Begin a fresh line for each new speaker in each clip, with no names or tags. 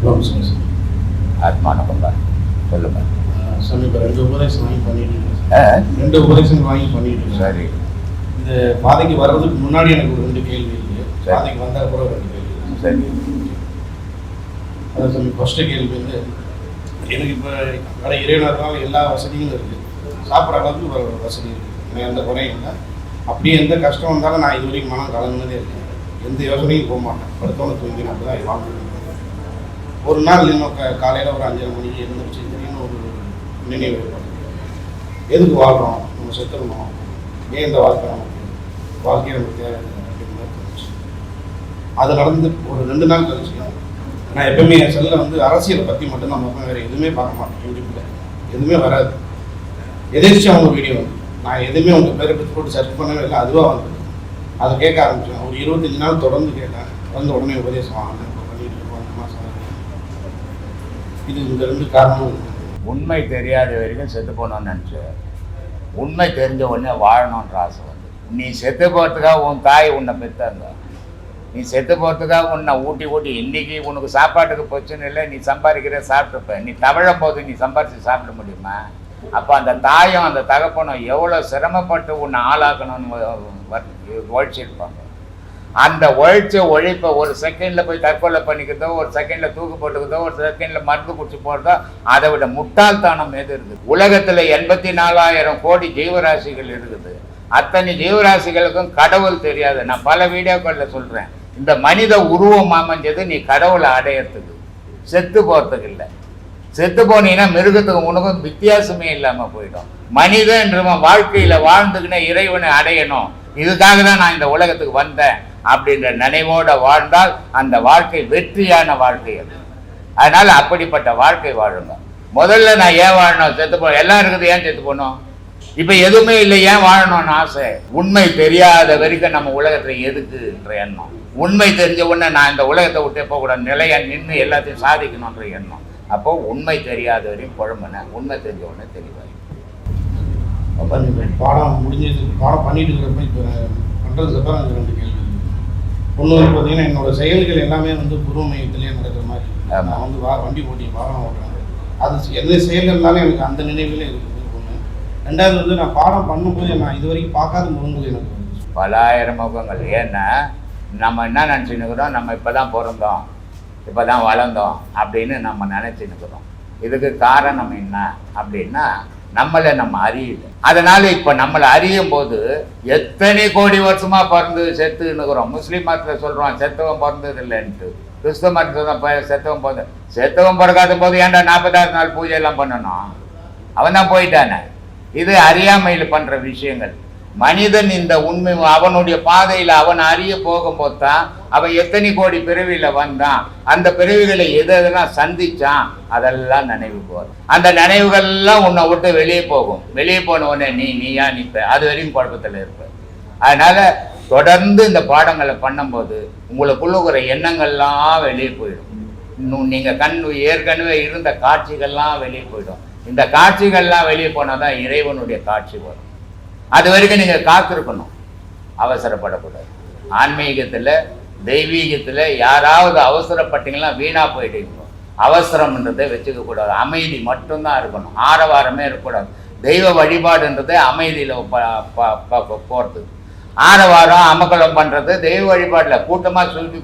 Sir
ஆத்மானப்பா சொல்லுங்க.
ரெண்டு உபதேசம் வாங்கி பண்ணிட்டு சார். இந்த பாதைக்கு வர்றதுக்கு முன்னாடி எனக்கு ஒரு ரெண்டு கேள்வி இருக்கு. பாதைக்கு வந்த அப்புறம் ரெண்டு கேள்வி
சரி.
அதான் சாமி ஃபர்ஸ்ட் கேள்வி வந்து எனக்கு இப்போ வர இறைவனர்னால எல்லா வசதியும் இருக்குது சாப்பிட்ற அளவுக்கு வ- வசதி இருக்குது எனக்கு எந்த குறையும் இல்லை. அப்படியே எந்த கஷ்டம் வந்தாலும் நான் இது வரைக்கும் மனம் கலந்ததே இருக்கேன் எந்த யோசனையும் போக மாட்டேன். படுத்தோன்னு தூங்கி நான் தான் வாழ்ந்துட்டு ஒரு நாள் இன்னும் க காலையில் ஒரு அஞ்சரை மணிக்கு எழுந்திரிச்சு திடீர்னு ஒரு நினைவு எதுக்கு வாழ்கிறோம் நம்ம செத்துடணும். ஏன் இந்த வாழ்க்கை நமக்கு வாழ்க்கையை நமக்கு தேவை அப்படின்னு மாதிரி தோணுச்சு. அது நடந்து ஒரு ரெண்டு நாள் கழிச்சு நான் எப்பவுமே என் செல்லில் வந்து அரசியலை பற்றி மட்டும் நம்ம வேறு எதுவுமே பார்க்க மாட்டேன் யூடியூப்பில் எதுவுமே வராது. எதிர்த்து அவங்க வீடியோ வந்து நான் எதுவுமே உங்கள் பேரை பற்றி போட்டு சர்ச் பண்ணவே இல்லை அதுவாக வந்தது. அதை கேட்க ஆரம்பித்தேன் ஒரு இருபத்தஞ்சு நாள் தொடர்ந்து கேட்டேன். வந்து உடனே உபதேசம் வாங்கினேன் இப்போ பண்ணிட்டு இருக்கோம் அஞ்சு மாதம் ஆகுது. இது இந்த ரெண்டு காரணம்
உண்மை தெரியாத வரைக்கும் செத்து போகணும்னு நினச்சேன். உண்மை தெரிஞ்ச உடனே வாழணுன்ற ஆசை வந்து நீ செத்து போகிறதுக்காக உன் தாய் உன்னை பெத்தாங்க. நீ செத்து போகிறதுக்காக உன்னை ஊட்டி ஊட்டி இன்றைக்கி உனக்கு சாப்பாட்டுக்கு பிரச்சனை இல்லை நீ சம்பாதிக்கிற சாப்பிட்டுப்ப. நீ தவழ போது நீ சம்பாரித்து சாப்பிட முடியுமா? அப்போ அந்த தாயும் அந்த தகப்பனும் எவ்வளோ சிரமப்பட்டு உன்னை ஆளாக்கணும்னு உழைச்சிருப்பாங்க அந்த உழைச்ச உழைப்பை ஒரு செகண்டில் போய் தற்கொலை பண்ணிக்கிறதோ ஒரு செகண்டில் தூக்கு போட்டுக்கிறதோ ஒரு செகண்டில் மருந்து குடிச்சு போடுறதோ அதை விட முட்டாள்தானம் எது இருக்குது? உலகத்தில் எண்பத்தி நாலாயிரம் கோடி ஜீவராசிகள் இருக்குது. அத்தனை ஜீவராசிகளுக்கும் கடவுள் தெரியாது. நான் பல வீடியோக்களில் சொல்கிறேன் இந்த மனித உருவம் அமைஞ்சது நீ கடவுளை அடையறதுக்கு. செத்து போகிறதுக்கு இல்லை. செத்து போனீங்கன்னா மிருகத்துக்கு உனக்கும் வித்தியாசமே இல்லாமல் போயிடும். மனிதன்றவன் வாழ்க்கையில் வாழ்ந்துக்கினே இறைவனை அடையணும். இதுக்காக தான் நான் இந்த உலகத்துக்கு வந்தேன் அப்படின்ற நினைவோட வாழ்ந்தால் அந்த வாழ்க்கை வெற்றியான வாழ்க்கை அது. அதனால அப்படிப்பட்ட வாழ்க்கை வாழுங்க. முதல்ல நான் ஏன் வாழணும்? செத்து போ எல்லாம் இருக்குது ஏன் செத்து போகணும் இப்போ எதுவுமே இல்லை ஏன் வாழணும்னு ஆசை? உண்மை தெரியாத வரைக்கும் நம்ம உலகத்தில் எதுக்குன்ற எண்ணம். உண்மை தெரிஞ்ச உடனே நான் இந்த உலகத்தை விட்டே போகக்கூடாது நிலையை நின்று எல்லாத்தையும் சாதிக்கணுன்ற எண்ணம். அப்போ உண்மை தெரியாத வரையும் குழம்புனேன் உண்மை தெரிஞ்ச உடனே தெரியும்
அப்போ இந்த பாடம் முடிஞ்சது பாடம் பண்ணிட்டு இருக்கிறப்ப இப்போ பண்ணுறதுக்கு அப்புறம் எனக்கு ரெண்டு கேள்வி ஒன்று வந்து பார்த்தீங்கன்னா என்னோட செயல்கள் எல்லாமே வந்து குரு மையத்திலே நடக்கிற மாதிரி இருக்கு.
ஆமா.
நான் வந்து வா வண்டி ஓட்டி வாகனம் ஓட்டுறேன். அது எந்த செயல்கள்னாலும் எனக்கு அந்த நினைவுகளே இருக்குது ஒன்று ரெண்டாவது வந்து நான் பாடம் பண்ணும்போது நான் இது வரைக்கும் பார்க்காத முகங்கள் எனக்கு.
பலாயிரம் முகங்கள். ஏன்னா நம்ம என்ன நினச்சின்னுக்கிறோம்? நம்ம இப்போ தான் பிறந்தோம். இப்போ தான் வளர்ந்தோம் அப்படின்னு நம்ம நினச்சின்னுக்கிறோம். இதுக்கு காரணம் என்ன அப்படின்னா நம்மளை நம்ம அறியல. அதனால இப்போ நம்மளை அறியும் போது எத்தனை கோடி வருஷமா பிறந்து செத்துன்னுக்குறோம். முஸ்லீம் மதத்தில் சொல்கிறோம் செத்தவன் பிறந்தது இல்லைன்ட்டு கிறிஸ்தவ மதத்தில் தான் செத்தவன் பிறந்த செத்தவன் பிறக்காத போது ஏன்டா நாற்பத்தாறு நாள் பூஜை எல்லாம் பண்ணணும்? அவன் தான் போயிட்டானே. இது அறியாமையில் பண்ணுற விஷயங்கள். மனிதன் இந்த உண்மை அவனுடைய பாதையில் அவன் அறிய போகும்போது தான் அவன் எத்தனை கோடி பிறவியில் வந்தான் அந்த பிறவிகளை எது எதெல்லாம் சந்திச்சான் அதெல்லாம் நினைவு போகும். அந்த நினைவுகள்லாம் உன்னை விட்டு வெளியே போகும். வெளியே போன உடனே நீ நீயா நிற்ப அது வரையும் குழப்பத்தில் இருப்ப. அதனால தொடர்ந்து இந்த பாடங்களை பண்ணும்போது உங்களுக்குள்ள இருக்கிற எண்ணங்கள்லாம் வெளியே போயிடும். இன்னும் நீங்கள் கண் ஏற்கனவே இருந்த காட்சிகள்லாம் வெளியே போயிடும். இந்த காட்சிகள்லாம் வெளியே போனால் தான் இறைவனுடைய காட்சி வரும். அது வரைக்கும் நீங்கள் காத்திருக்கணும். அவசரப்படக்கூடாது. ஆன்மீகத்தில் தெய்வீகத்தில் யாராவது அவசரப்பட்டீங்கன்னா வீணாக போயிட்டீங்க அவசரம்ன்றதை வச்சுக்கக்கூடாது அமைதி மட்டும்தான் இருக்கணும். ஆரவாரமே இருக்கக்கூடாது. தெய்வ வழிபாடுன்றது அமைதியில் போகிறது ஆரவாரம் அமக்கலம் பண்ணுறது தெய்வ வழிபாட்டில் கூட்டமாக சொல்லி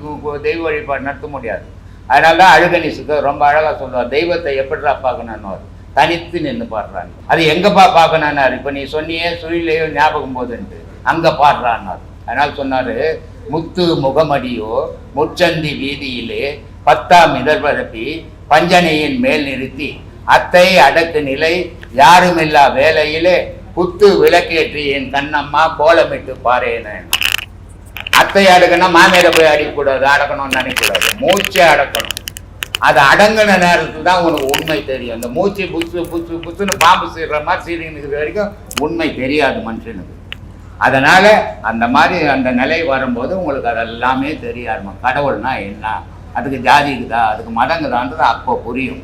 தெய்வ வழிபாடு நடத்த முடியாது. அதனால தான் அழுகணி சுத்தம் ரொம்ப அழகாக சொல்லுவார் தெய்வத்தை எப்படிடா பார்க்கணும்னு தனித்து நின்று பாடுறாங்க அது எங்கப்பா பார்க்கணுன்னாரு இப்போ நீ சொன்னியே சுழிலையோ ஞாபகம் போதுன்ட்டு அங்கே பாடுறான்னார் அதனால் சொன்னார் முத்து முகமடியோ முச்சந்தி வீதியிலே பத்தாம் இதழ் பரப்பி பஞ்சனையின் மேல் நிறுத்தி அத்தை அடக்கு நிலை யாருமில்லா வேலையிலே குத்து விளக்கேற்றி என் கண்ணம்மா கோலமிட்டு பாரேன்னு அத்தை அடக்கணும் மாமியாரை போய் அடிக்கக்கூடாது அடக்கணும்னு நினைக்கக்கூடாது. மூச்சை அடக்கணும். அது அடங்கின நேரத்தில் தான் உனக்கு உண்மை தெரியும். அந்த மூச்சு புசு புத்து புத்துன்னு பாம்பு சீடுற மாதிரி சீடின்னு வரைக்கும் உண்மை தெரியாது மனுஷனுக்கு. அதனால அந்த மாதிரி அந்த நிலை வரும்போது உங்களுக்கு அதெல்லாமே தெரிய கடவுள்னா என்ன? அதுக்கு ஜாதி இருக்குதா? அதுக்கு மதங்குதான்றது அப்போ புரியும்.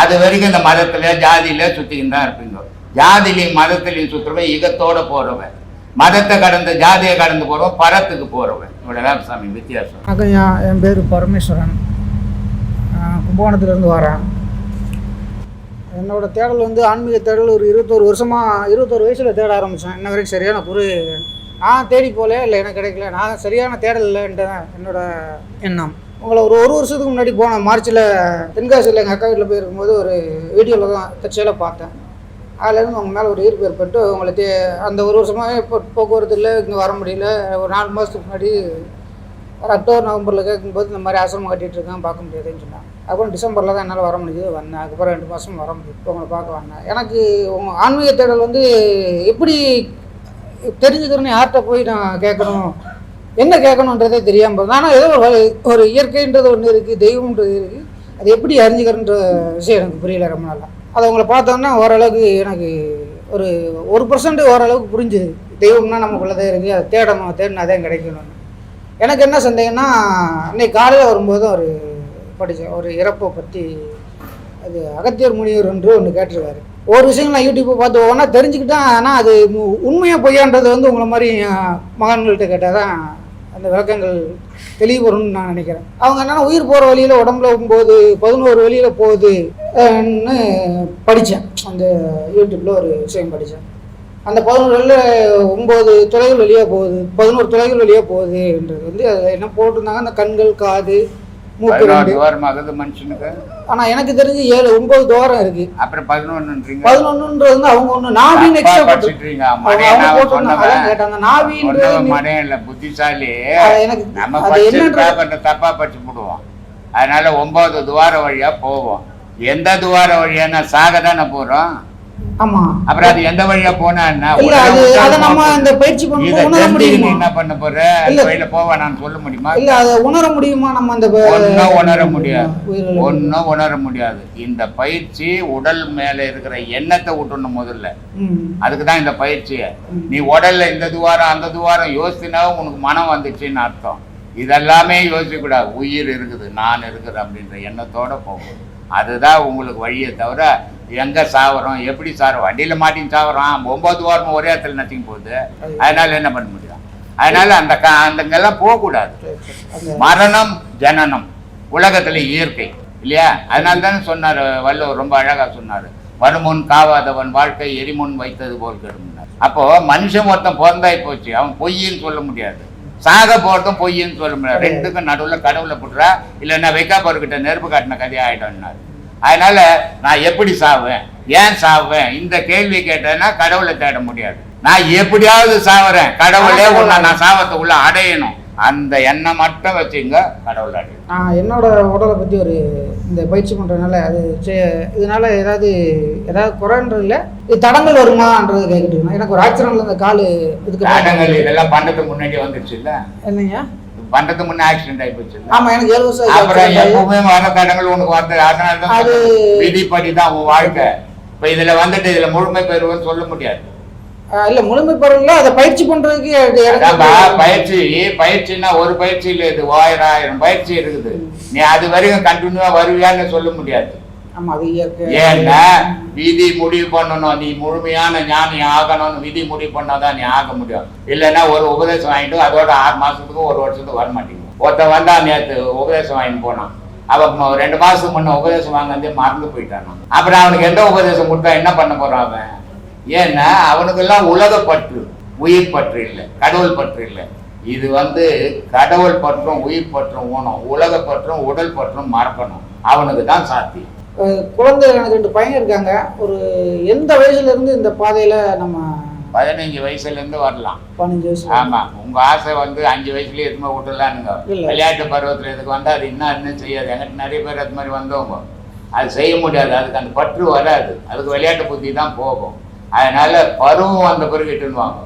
அது வரைக்கும் இந்த மதத்துல ஜாதியில சுத்திக்கிட்டு தான் இருப்பீங்க. ஜாதிலையும் மதத்திலையும் சுற்றுறவன் இகத்தோட போறவன். மதத்தை கடந்து ஜாதியை கடந்து போறவன் பரத்துக்கு போறவன். இவ்வளவுதான் சாமி வித்தியாசம்.
ஐயா என் பேர் பரமேஸ்வரன். கும்பகோணத்துலேருந்து வரேன். என்னோட தேடல் வந்து ஆன்மீக தேடல் ஒரு இருபத்தோரு வருஷமாக இருபத்தோரு வயசில் தேட ஆரம்பித்தேன் இன்ன வரைக்கும் சரியான பொரு நான் தேடி போகல இல்லை எனக்கு கிடைக்கல. நான் சரியான தேடல் இல்லைன்ட்டு தான் என்னோட எண்ணம். உங்களை ஒரு ஒரு வருஷத்துக்கு முன்னாடி போனேன் மார்ச்சில் தென்காசியில் எங்கள் அக்கா வீட்டில் போயிருக்கும்போது ஒரு வீடியோவில் தான் தற்செயலாக பார்த்தேன். அதுலேருந்து உங்கள் மேலே ஒரு ஈர்ப்பு ஏற்பட்டு உங்களை தே அந்த ஒரு வருஷமாக இப்போ போக்குவரத்து இல்லை இங்கே வர முடியல. ஒரு நாலு மாதத்துக்கு முன்னாடி ஒரு அக்டோபர் நவம்பரில் கேட்கும்போது இந்த மாதிரி ஆசிரமம் கட்டிகிட்டு இருக்கேன் பார்க்க முடியாதுன்னு சொன்னாங்க. அப்புறம் டிசம்பரில் தான் என்னால் வர முடியுது வந்தேன். அதுக்கப்புறம் ரெண்டு மாதம் வர முடியுது உங்களை பார்க்க வந்தேன். எனக்கு உங்கள் ஆன்மீக தேடல் வந்து எப்படி தெரிஞ்சுக்கிறேன்னு யார்கிட்ட போய் நான் கேட்கணும்? என்ன கேட்கணுன்றதே தெரியாமல் இருந்தேன் ஆனால் ஏதோ ஒரு ஒரு இயற்கைன்றது ஒன்று இருக்குது தெய்வம்ன்றது இருக்குது அது எப்படி அறிஞ்சுக்கிறன்ற விஷயம் எனக்கு புரியல ரொம்ப நாளாக அதை உங்களை பார்த்தோன்னா ஓரளவுக்கு எனக்கு ஒரு ஒரு பர்சன்ட் ஓரளவுக்கு புரிஞ்சுது. தெய்வம்னா நமக்குள்ளதே இருக்குது அதை தேடணும் தேடினா தான் கிடைக்கணும்னு. எனக்கு என்ன சந்தேகம்னா இன்னைக்கு காலையில் வரும்போது ஒரு படித்தேன் ஒரு இறப்பை பற்றி அது அகத்தியர் முனிவர் என்று ஒன்று கேட்டிருக்காரு. ஒரு விஷயம் நான் யூடியூப்பை பார்த்து ஒவ்வொன்றா தெரிஞ்சுக்கிட்டேன் ஆனால் அது உண்மையாக பொய்யான்றது வந்து உங்களை மாதிரி மகன்கள்கிட்ட கேட்டால் தான் அந்த விளக்கங்கள் தெளிவு வரும்னு நான் நினைக்கிறேன். அவங்க என்னென்னா உயிர் போகிற வழியில் உடம்புல போகுது பதினோரு வழியில் போகுதுன்னு படித்தேன் அந்த யூடியூப்பில் ஒரு விஷயம் படித்தேன் அந்த பதினோரு வழியில் ஒம்பது துளைகள் வழியாக போகுது பதினோரு துளைகள் வழியாக போகுதுன்றது வந்து என்ன போட்டிருந்தாங்க? அந்த கண்கள் காது மூக்கு
ஆகுது மனுஷனுக்கு.
ஆனால் எனக்கு தெரிஞ்சு ஏழு ஒம்பது துவாரம் இருக்குது
அப்புறம் பதினொன்றுன்றீங்க.
பதினொன்றுன்றது வந்து அவங்க ஒன்று நாவின்னு எக்ஸ்ட்ரா. கேட்டாங்க நாவின்றது
மடையன் இல்ல, புத்திசாலி.
எனக்கு
நம்ம பேப்பர்ல தப்பா படிச்சு போடுவோம். அதனால ஒன்பது துவார வழியா போவோம். எந்த துவார வழியா நான் சாக தானே போறோம்.
ஆமா.
அப்புறம் அது எந்த வழியா போனா என்ன
அது நம்ம பயிற்சி உணர முடியுமா?
என்ன பண்ண போற. அந்த வழியில போவ நான் சொல்ல முடியுமா?
இல்ல அதை உணர முடியுமா? நம்ம அந்த ப-
ஒன்னும் உணர முடியாது.
உயிரிழப்பு.
ஒன்னும் உணர முடியாது. இந்த பயிற்சி உடல் மேல இருக்கிற எண்ணத்தை விட்டுணும் முதல்ல.
ம்.
அதுக்கு தான் இந்த பயிற்சியை.
ம்.
நீ உடல்ல இந்த துவாரம் அந்த துவாரம் யோசினா உனக்கு மனம் வந்துச்சுன்னு அர்த்தம். இதெல்லாமே யோசிக்க கூடாது. உயிர் இருக்குது நான் இருக்கிறேன் அப்படின்ற எண்ணத்தோட போகும். அதுதான் உங்களுக்கு வழியை தவிர எங்க சாவறோம்? எப்படி சாவறோம்? வண்டியில மாட்டின்னு சாவறோம். ஒன்பது வாரம் ஒரே இடத்துல நத்திங்க போகுது. அதனால என்ன பண்ண முடியும்? அதனால அந்த க அந்தங்கெல்லாம் போகக்கூடாது. மரணம் ஜனனம் உலகத்துல இயற்கை இல்லையா? அதனால தானே சொன்னார் வள்ளுவர் ரொம்ப அழகா சொன்னார். வருமுன் காவாதவன் வாழ்க்கை எரிமுன் வைத்தது போல் கெடும்னார் அப்போ மனுஷன் ஒருத்தன் பிறந்தாய் போச்சு. அவன் பொய்ன்னு சொல்ல முடியாது. சாக போறதும் பொய்ன்னு சொல்ல முடியாது. ரெண்டுக்கும் நடுவுல கடவுளை புடுறா இல்லைன்னா வைக்காப்பர்கிட்ட நெருப்பு காட்டின கதை ஆயிடும்னாரு. அதனால நான் எப்படி சாவேன் ஏன் சாவேன் இந்த கேள்வி கேட்டேன்னா கடவுளை தேட முடியாது. நான் எப்படியாவது சாவறேன். கடவுளே உன்னை நான் சாவத்தை உள்ள அடையணும். அந்த எண்ணம் மட்டும் வச்சுங்க கடவுள்
நான் என்னோட உடலை பற்றி ஒரு இந்த பயிற்சி பண்ணுறதுனால அது இதனால ஏதாவது ஏதாவது குறைன்றது இல்லை இது தடங்கள் வருமான்றது கேட்டுட்டு இருக்கேன். எனக்கு ஒரு ஆக்சிடென்ட்ல இந்த கால் இதுக்கு
நாடகங்கள் இதெல்லாம் பண்றதுக்கு முன்னாடி வந்துருச்சு இல்ல?
என்னங்க?
பண்றதுக்கு முன்னே ஆக்சிடென்ட் ஆகி போச்சு.
ஆமா எனக்கு ஏழு வருஷம்
அப்புறம்
accident ஆகி-
எப்பவுமே வர தடங்கள் உனக்கு வந்து அதனால தான்
அது-
சொல்றேன். விதிப்படி தான் உன் வாழ்க்கை. இப்ப இதுல வந்துட்டு இதுல முழுமை பெறுவேன்னு சொல்ல முடியாது.
இல்ல முழுமை பெறல அதை பயிற்சி பண்றதுக்கு
பயிற்சி பயிற்சின்னா ஒரு பயிற்சி இல்ல இது ஆயிரம் ஆயிரம் பயிற்சி இருக்குது. நீ அது வரைக்கும் கண்டினியூவா வருவியான்னு சொல்ல முடியாது. ஏன்னா விதி முடிவு பண்ணணும். நீ முழுமையான ஞானி ஆகணும்னு விதி முடிவு பண்ணாதான் நீ ஆக முடியும். இல்லைன்னா ஒரு உபதேசம் வாங்கிட்டு அதோட ஆறு மாசத்துக்கு ஒரு வருஷத்துக்கு வர மாட்டேங்குது ஒருத்தன் வந்தா நேத்து உபதேசம் வாங்கிட்டு போனான். அவன் ரெண்டு மாசத்துக்கு முன்ன உபதேசம் வாங்கி மறந்து போயிட்டான். அப்புறம் அவனுக்கு எந்த உபதேசம் கொடுத்தா என்ன பண்ண போறான் அவன்? ஏன்னா அவனுக்கெல்லாம் உலக பற்று உயிர் பற்று இல்லை கடவுள் பற்று இல்லை. இது வந்து கடவுள் பற்றும் உயிர் பற்றும் ஊனம். உலக பற்றும் உடல் பற்றும் மறக்கணும். அவனுக்கு தான் சாத்தியம்.
குழந்தை எனக்கு ரெண்டு பையன் இருக்காங்க. ஒரு எந்த வயசுல இருந்து இந்த பாதையில நம்ம
பதினஞ்சு வயசுல இருந்து வரலாம்.
பதினஞ்சு வயசு
ஆமா. உங்க ஆசை வந்து அஞ்சு வயசுலயே எதுவுமே விட்டுலானுங்க. விளையாட்டு பருவத்துல இதுக்கு வந்தா அது இன்னும் இன்னும் செய்யாது. எங்கிட்ட நிறைய பேர் அது மாதிரி வந்தவங்க. அது செய்ய முடியாது. அதுக்கு அந்த பற்று வராது. அதுக்கு விளையாட்டு புத்தி தான் போகும். அதனால பருவம் வந்த பிறகு இட்டுன்னு வாங்க